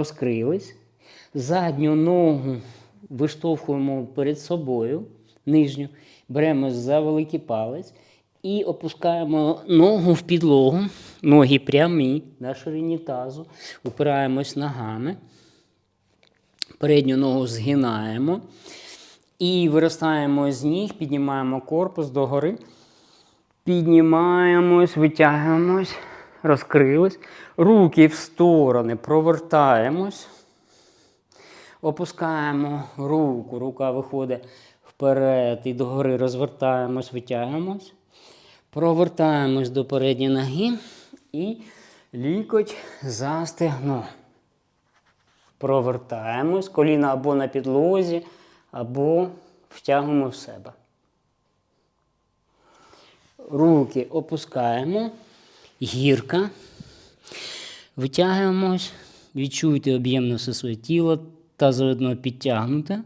розкрились. Задню ногу виштовхуємо перед собою, нижню, беремо за великий палець і опускаємо ногу в підлогу, ноги прямі на ширині тазу, упираємось ногами. Передню ногу згинаємо і виростаємо з ніг, піднімаємо корпус догори. Піднімаємось, витягуємось, розкрились. Руки в сторони, провертаємось. Опускаємо руку, рука виходить вперед і догори розвертаємось, витягуємось. Провертаємось до передньої ноги і лікоть за стегно. Провертаємось, коліна або на підлозі, або втягуємо в себе. Руки опускаємо, гірка. Витягуємось, відчуйте об'ємно все своє тіло, тазовидно підтягнуте.